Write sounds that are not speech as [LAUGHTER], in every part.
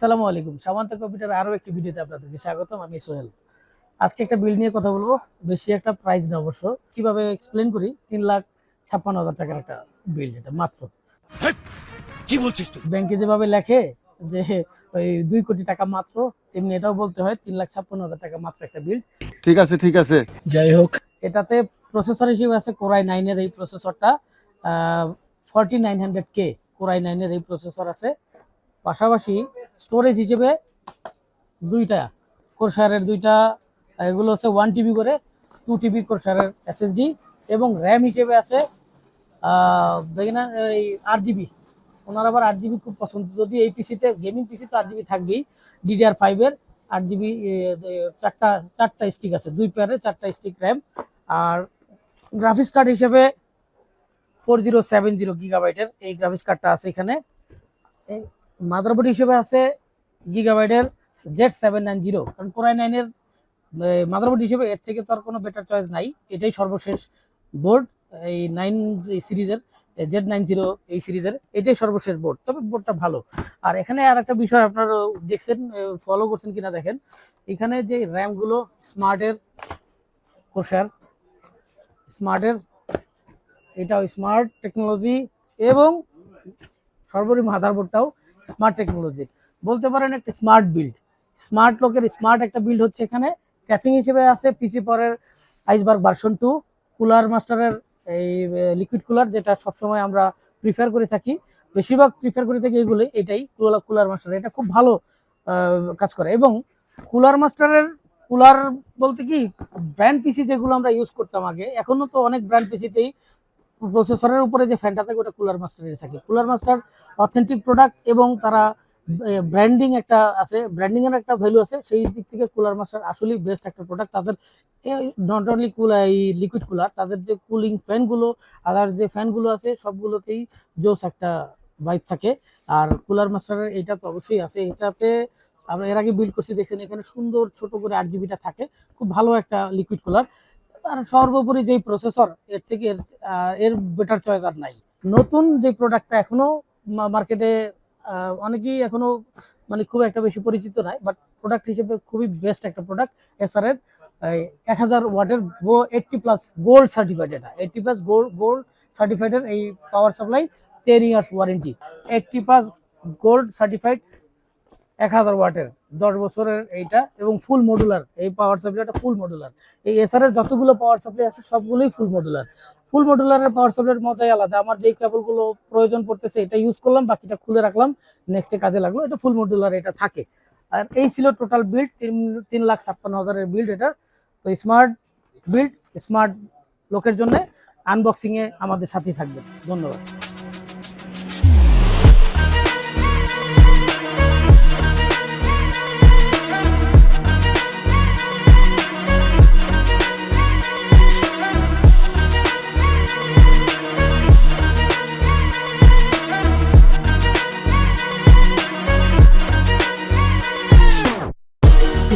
আসসালামু আলাইকুম। সামান্ত কম্পিউটার আরও একটি ভিডিওতে আপনাদেরকে স্বাগতম আমি সোহেল। আজকে একটা বিল নিয়ে কথা বলব। বেশি একটা প্রাইস না অবশ্য। কীভাবে এক্সপ্লেন করি? তিন লাখ ছাপ্পান্ন হাজার টাকার একটা বিল এটা মাত্র। কি বলছিস তুই? ব্যাংকে যেভাবে লেখে যে ওই দুই কোটি টাকা মাত্র তেমনি এটাও বলতে হয় তিন লাখ ছাপ্পান্ন হাজার টাকা মাত্র একটা বিল ঠিক আছে ঠিক আছে। যাই হোক এটাতে প্রসেসর হিসেবে আছে কোরাই নাইনের এই প্রসেসরটা forty nine hundred K core i নাইনের এই প্রসেসর আছে। পাশাপাশি স্টোরেজ হিসেবে দুইটা কোরসারের দুইটা, এগুলো হচ্ছে ওয়ান টিবি করে টু টিবি কোরসারের এসএসডি এবং র্যাম হিসেবে আছে দেখি না এই আট জিবি ওনার আবার আট জিবি খুব পছন্দ। যদি এই পিসিতে গেমিং পিসি তো আট জিবি থাকবেই ডিডিআর ফাইভের আট জিবি চারটা চারটা স্টিক আছে, দুই পেয়ারে চারটা স্টিক র্যাম আর গ্রাফিক্স কার্ড হিসেবে ফোর জিরো সেভেন জিরো গিগাবাইটের এই গ্রাফিক্স কার্ডটা আছে এখানে। মাদারবোর্ড হিসেবে আছে গিগাবাইটের জেড সেভেন নাইন জিরো। কারণ কোরআই নাইনের মাদারবোর্ড হিসেবে এর থেকে তো আর কোনো বেটার চয়েস নাই। এটাই সর্বশেষ বোর্ড, এই নাইন সিরিজের জেড নাইন জিরো এই সিরিজের, এটাই সর্বশেষ বোর্ড। তবে বোর্ডটা ভালো। আর এখানে আর একটা বিষয় আপনারা দেখছেন ফলো করছেন কিনা দেখেন। এখানে যে র্যামগুলো স্মার্টের কোষার, স্মার্টের, এটাও স্মার্ট টেকনোলজি এবং সর্বোপরি মাদারবোর্ডটাও স্মার্ট টেকনোলজি বলতে পারেন একটা স্মার্ট বিল্ড স্মার্ট লোকের স্মার্ট একটা বিল্ড হচ্ছে এখানে। ক্যাচিং হিসেবে আছে পিসি পরের আইসবার্গ ভার্সন টু কুলার মাস্টারের এই লিকুইড কুলার যেটা সবসময় আমরা প্রিফার করে থাকি। বেশিরভাগ প্রিফার করে থাকি এগুলো এটাই কুলার কুলার মাস্টার এটা খুব ভালো কাজ করে। এবং কুলার মাস্টারের কুলার বলতে কি ব্র্যান্ড পিসি যেগুলো আমরা ইউজ করতাম আগে এখনও তো অনেক ব্র্যান্ড পিসিতেই প্রসেসরের উপরে যে ফ্যানটা থাকে, ওটা কুলার মাস্টারের থাকে। কুলার মাস্টার অথেন্টিক প্রোডাক্ট এবং তারা ব্র্যান্ডিং একটা আছে ব্র্যান্ডিং এর একটা ভ্যালু আছে, সেই দিক থেকে কুলার মাস্টার আসলেই বেস্ট একটা প্রোডাক্ট তাদের নট অনলি কুল এই লিকুইড কুলার তাদের যে কুলিং ফ্যানগুলো আদার যে ফ্যানগুলো আছে, সবগুলোতেই জোস একটা ভাইব থাকে। আর কুলার মাস্টারের এটা তো অবশ্যই আছে। এটাতে আমরা এর আগে বিল্ড করছি, দেখছেন এখানে সুন্দর ছোট করে আট জিবিটা থাকে। খুব ভালো একটা লিকুইড কুলার আর সর্বোপরি যেই প্রসেসর এর থেকে এর, বেটার চয়েস আর নাই। নতুন যে প্রোডাক্টটা এখনও মার্কেটে অনেকেই এখনও মানে খুব একটা বেশি পরিচিত নয় বাট প্রোডাক্ট হিসেবে খুবই বেস্ট একটা প্রোডাক্ট এসআর এর এক হাজার ওয়াটের এইটটি প্লাস গোল্ড সার্টিফাইড এটা। এইটটি প্লাস গোল্ড গোল্ড সার্টিফাইডের এই power supply ten years warranty eighty plus gold certified এক হাজার ওয়াটের, দশ বছরের এইটা এবং ফুল মডুলার এই পাওয়ার সাপ্লাইটা ফুল মডুলার এই এসআর এর যতগুলো পাওয়ার সাপ্লাই আছে, সবগুলোই ফুল মডুলার ফুল মডুলারের পাওয়ার সাপ্লাইয়ের মতোই আলাদা। আমার যেই কেবলগুলো প্রয়োজন পড়তেছে, এটা ইউজ করলাম, বাকিটা খুলে রাখলাম নেক্সটে কাজে লাগল, এটা ফুল মডুলার এটা থাকে। আর এই ছিল টোটাল বিল্ড তিন তিন লাখ ছাপ্পান্ন হাজারের বিল্ড এটা। তো স্মার্ট বিল্ড স্মার্ট লোকের জন্য আনবক্সিংয়ে আমাদের সাথেই থাকবেন। ধন্যবাদ।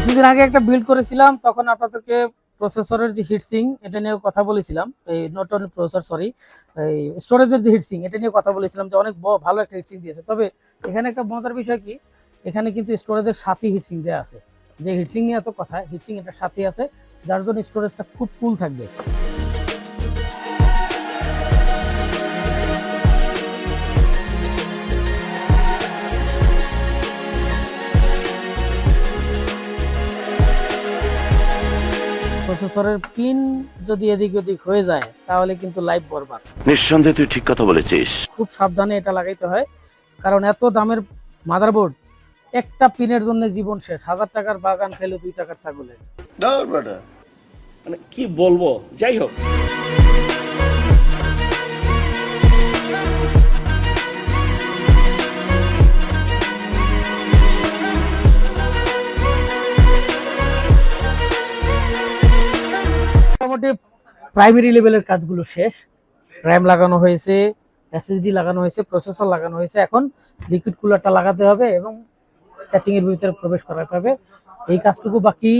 কিছুদিন আগে একটা বিল্ড করেছিলাম, তখন আপনাদেরকে প্রসেসরের যে হিটসিং এটা নিয়ে কথা বলেছিলাম। এই নট অনলি প্রসেসর সরি এই স্টোরেজের যে হিটসিং এটা নিয়ে কথা বলেছিলাম যে অনেক ভালো একটা হিটসিং দিয়েছে। তবে এখানে একটা মজার বিষয় কি? এখানে কিন্তু স্টোরেজের সাথেই হিটসিং দেওয়া আছে। যে হিটসিং নিয়ে এত কথা হিটসিং এটা সাথে আছে, যার জন্য স্টোরেজটা খুব ফুল থাকবে। প্রসেসরের পিন যদি এদিক ওদিক হয়ে যায় তাহলে কিন্তু লাইফ বরবাদ। নিঃসন্দেহে তুই ঠিক কথা বলেছিস। খুব সাবধানে এটা লাগাইতে হয় কারণ এত দামের মাদারবোর্ড একটা পিনের জন্য জীবন শেষ। হাজার টাকার বাগান খেলে দুই টাকার ছাগলে মানে কি বলব? যাই হোক। মোটামুটি প্রাইমারি লেভেলের কাজগুলো শেষ। র্যাম লাগানো হয়েছে এসএসডি লাগানো হয়েছে প্রসেসর লাগানো হয়েছে। এখন লিকুইড কুলারটা লাগাতে হবে এবং ক্যাচিং এর ভিতরে প্রবেশ করাতে হবে। এই কাজটুকু বাকি,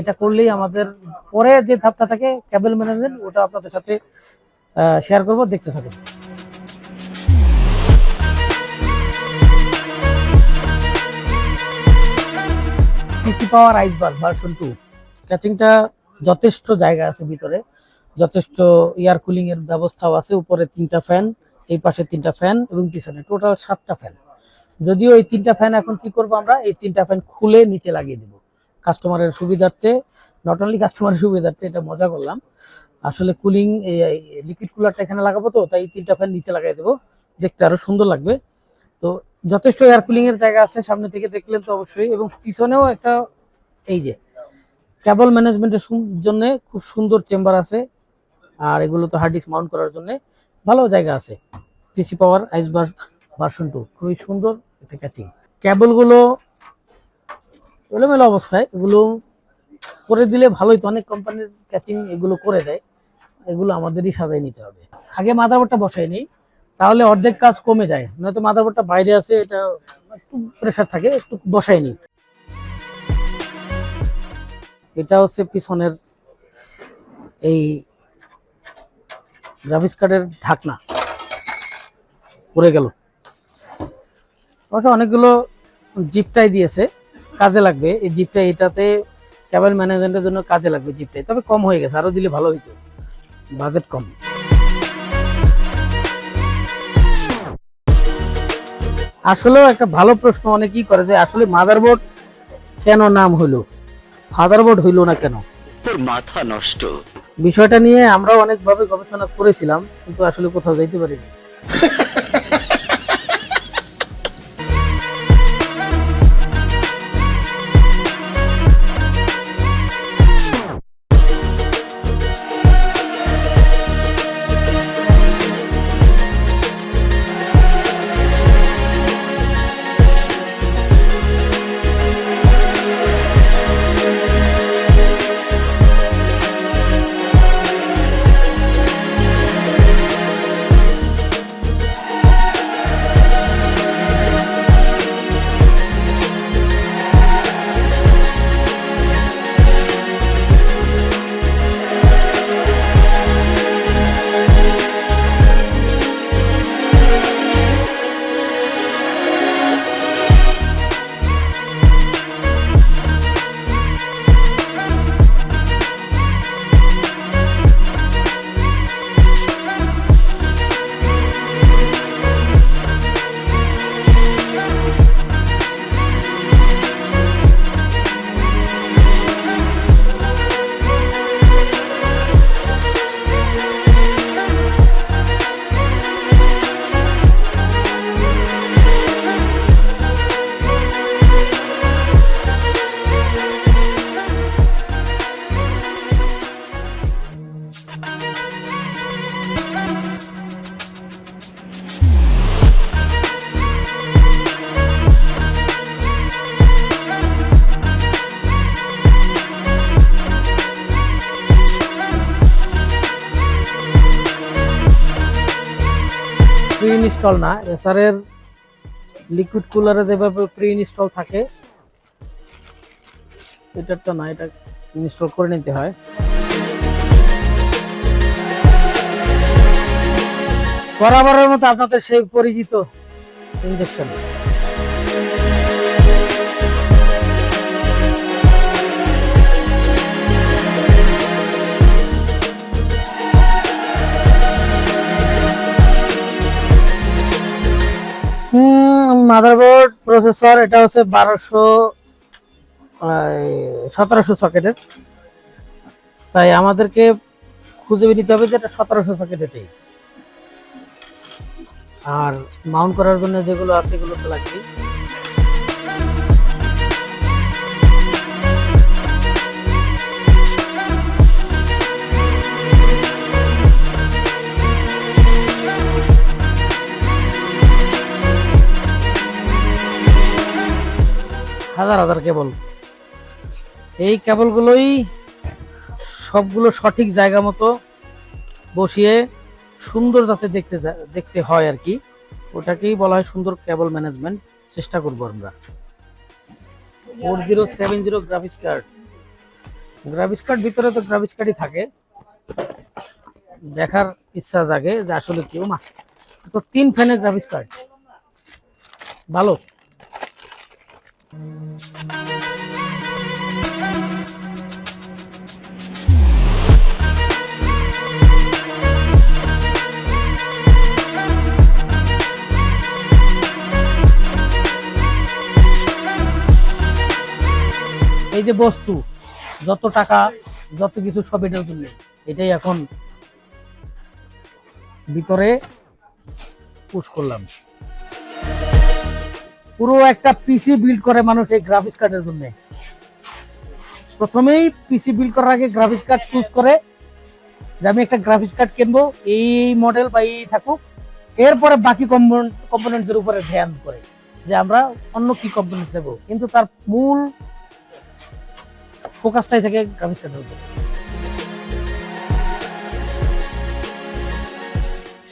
এটা করলেই আমাদের পরে যে ধাপটা থাকে ক্যাবেল ম্যানেজমেন্ট ওটা আপনাদের সাথে শেয়ার করব, দেখতে থাকুন। পিসি পাওয়ার আইসবার ভার্সন টু ক্যাচিংটা যথেষ্ট জায়গা আছে ভিতরে। যথেষ্ট এয়ার কুলিং এর ব্যবস্থাও আছে, উপরে তিনটা ফ্যান এই পাশে তিনটা ফ্যান এবং পিছনে টোটাল সাতটা ফ্যান যদিও এই তিনটা ফ্যান এখন কি করব আমরা? এই তিনটা ফ্যান খুলে নিচে লাগিয়ে দেব। কাস্টমারের সুবিধার্থে নট অনলি কাস্টমারের সুবিধার্থে এটা মজা করলাম। আসলে কুলিং লিকুইড কুলারটা এখানে লাগাবো তো, তাই তিনটা ফ্যান নিচে লাগাই দেবো। দেখতে আরও সুন্দর লাগবে। তো যথেষ্ট এয়ার কুলিং এর জায়গা আছে সামনে থেকে দেখলেন তো অবশ্যই এবং পিছনেও একটা, এই যে কেবল ম্যানেজমেন্টের জন্য খুব সুন্দর চেম্বার আছে। আর এগুলো তো হার্ড ডিস্ক মাউন্ট করার জন্য ভালো জায়গা আছে। পিসি পাওয়ার আইসবার ভার্সন টু খুবই সুন্দর এটা ক্যাচিং ক্যাবলগুলো এলোমেলো অবস্থায়, এগুলো করে দিলে ভালোই তো, অনেক কোম্পানির ক্যাচিং এগুলো করে দেয়। এগুলো আমাদেরই সাজাই নিতে হবে। আগে মাদারবোর্ডটা বসাই নেই, তাহলে অর্ধেক কাজ কমে যায়। নয়তো মাদারবোর্ডটা বাইরে আছে, এটা একটু প্রেশার থাকে, একটু বসাই নি এটা হচ্ছে পিছনের এই গ্রাফিক্স কার্ডের ঢাকনা। পড়ে গেল। ওটা অনেকগুলো জিপটাই দিয়েছে, কাজে লাগবে। এই জিপটা এটাতে কেবল ম্যানেজমেন্টের জন্য কাজে লাগবে জিপটাই। তবে কম হয়ে গেছে, আরও দিলে ভালো হইতো। বাজেট কম। আসলেও একটা ভালো প্রশ্ন অনেকেই করে যে, আসলে মাদারবোর্ড কেন নাম হইল ফাদারবোর্ড হইল না কেন? তোর মাথা নষ্ট। বিষয়টা নিয়ে আমরা অনেকভাবে গবেষণা করেছিলাম কিন্তু আসলে কোথাও যাইতে পারিনি। [LAUGHS] ইনস্টল না এসারের লিকুইড কুলারে যেভাবে প্রি ইনস্টল থাকে এটারটা না, এটা ইনস্টল করে নিতে হয়। বরাবরের মতো আপনাদের সেই পরিচিত ইঞ্জেকশন মাদারবোর্ড প্রসেসর, এটা হচ্ছে বারোশো সতেরোশো সকেটের। তাই আমাদেরকে খুঁজে নিতে হবে যে এটা সতেরোশো সকেটেরই। আর মাউন্ট করার জন্য যেগুলো আছে, এগুলো তো লাগবে হাজার হাজার কেবল। এই কেবলগুলোই সবগুলো সঠিক জায়গা মতো বসিয়ে সুন্দর যাতে দেখতে দেখতে হয় আর কি, ওটাকেই বলা হয় সুন্দর কেবল ম্যানেজমেন্ট। চেষ্টা করব আমরা। Four zero seven zero graphics card. Graphics card ভিতরে তো গ্রাফিক্স কার্ডই থাকে। দেখার ইচ্ছা জাগে যে আসলে কেউ মা তো তিন ফ্যানের গ্রাফিক্স কার্ড। ভালো। এই যে বস্তু, যত টাকা, যত কিছু সব এটার জন্য। এটাই এখন ভিতরে পুশ করলাম। পুরো একটা পিসি বিল্ড করে মানুষ এই গ্রাফিক্স কার্ডের জন্য। প্রথমেই পিসি বিল্ড করার আগে গ্রাফিক্স কার্ড চুজ করে যে আমি একটা গ্রাফিক্স কার্ড কিনবো, এই মডেল বা এই থাকুক। এরপরে বাকি কম্পোনেন্টস এর উপরে ধ্যান করে যে আমরা অন্য কি কম্পোনেন্টস নেব। কিন্তু তার মূল ফোকাসটাই থাকে গ্রাফিক্স কার্ডের উপরে।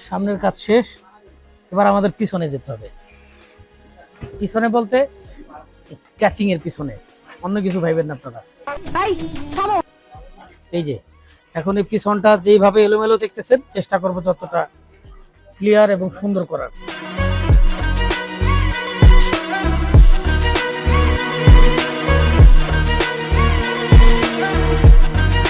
সামনের কাজ শেষ, এবার আমাদের পিছনে যেতে হবে। পিছনে বলতে ক্যাচিং এর পিছনে। অন্য কিছু ভাইবেন না আপনারা। এই যে এখন এই পিছনটা যেইভাবে এলোমেলো দেখতেছেন চেষ্টা করব যতটা ক্লিয়ার এবং সুন্দর করার।